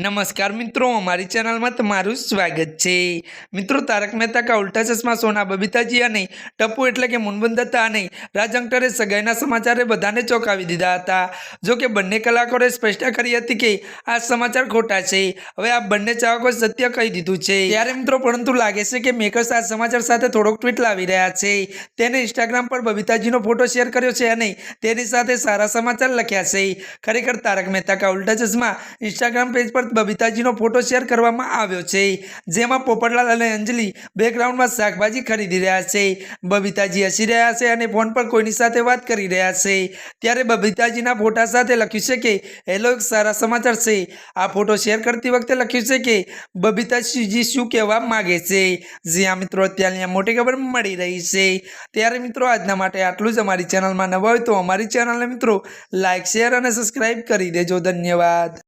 નમસ્કાર મિત્રો અમારી ચેનલમાં તમારું સ્વાગત છે. મિત્રો, તારક મહેતા કા ઉલ્ટા ચશ્મા, સોના બબીતાજી અને ટપુ એટલે કે મુનબુન દત્તા અને રાજ અંકટરે સગાઈના સમાચારે બધાને ચોંકાવી દીધા હતા. જો કે બંને કલાકારોએ સ્પષ્ટતા કરી હતી કે આ સમાચાર ખોટા છે. હવે આ બંને ચાહકો સત્ય કહી દીધું છે. ત્યારે મિત્રો, પરંતુ લાગે છે કે મેકર્સ આ સમાચાર સાથે થોડોક ટ્વીટ લાવી રહ્યા છે. તેને ઇન્સ્ટાગ્રામ પર બબીતાજીનો ફોટો શેર કર્યો છે અને તેની સાથે સારા સમાચાર લખ્યા છે. ખરેખર તારક મહેતા કા ઉલ્ટા ચશ્મા ઇન્સ્ટાગ્રામ પેજ પર બબીતાજીનો ફોટો શેર કરવામાં આવ્યો છે. જેમાં પોપટલાલ અને અંજલિ બેકગ્રાઉન્ડમાં શાકભાજી ખરીદી રહ્યા છે. બબીતાજી હસી રહ્યા છે અને ફોન પર કોઈની સાથે વાત કરી રહ્યા છે. ત્યારે બબીતાજીના ફોટા સાથે લખ્યું છે કે હેલો એક સારા સમાચાર છે. આ ફોટો શેર કરતી વખતે લખ્યું છે કે, બબીતાજી શું કહેવા માગે છે? જે આ મિત્રો, અત્યારની આ મોટી ખબર મળી રહી છે. ત્યારે મિત્રો, આજના માટે આટલું જ. અમારી ચેનલમાં નવા હોય તો અમારી ચેનલને મિત્રો લાઇક શેર અને સબસ્ક્રાઈબ કરી દેજો. ધન્યવાદ.